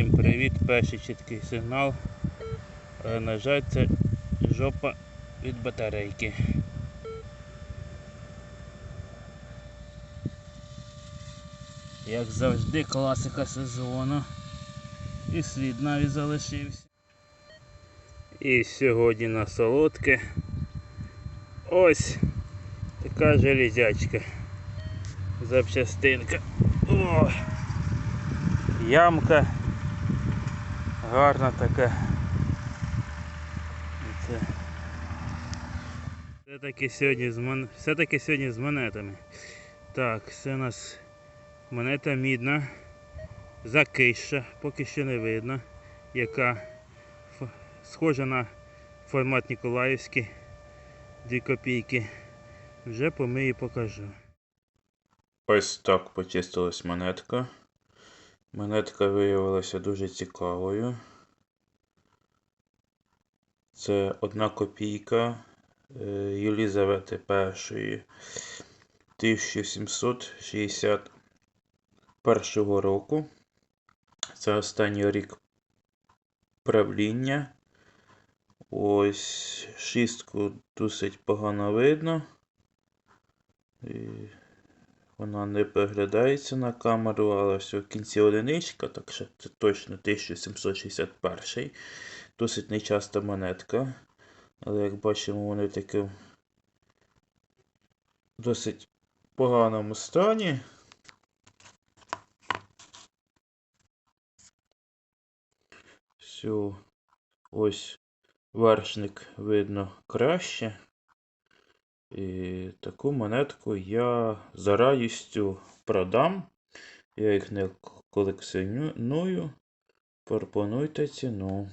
Всім привіт, перший чіткий сигнал. Але, на жаль, це жопа від батарейки. Як завжди, класика сезону. І слід навіть залишився. І сьогодні на солодке. Ось така железячка. Запчастинка. О! Ямка. Гарна така. Все-таки сьогодні з мон... Все-таки сьогодні з монетами. Так, це у нас монета мідна. Закиша, поки що не видно, яка схожа на формат Ніколаївський. 2 копійки. Вже помию і покажу. Ось так почистилась монетка. Монетка виявилася дуже цікавою. Це одна копійка е, Єлізавети І 1761 року. Це останній рік правління. Ось шістку досить погано видно. І вона не переглядається на камеру, але все в кінці одиничка, так що це точно 1761. Досить нечаста монетка. Але як бачимо, вони таки в досить поганому стані. Все, ось вершник видно краще. І таку монетку я за радістю продам. Я їх не колекціоную. Пропонуйте ціну.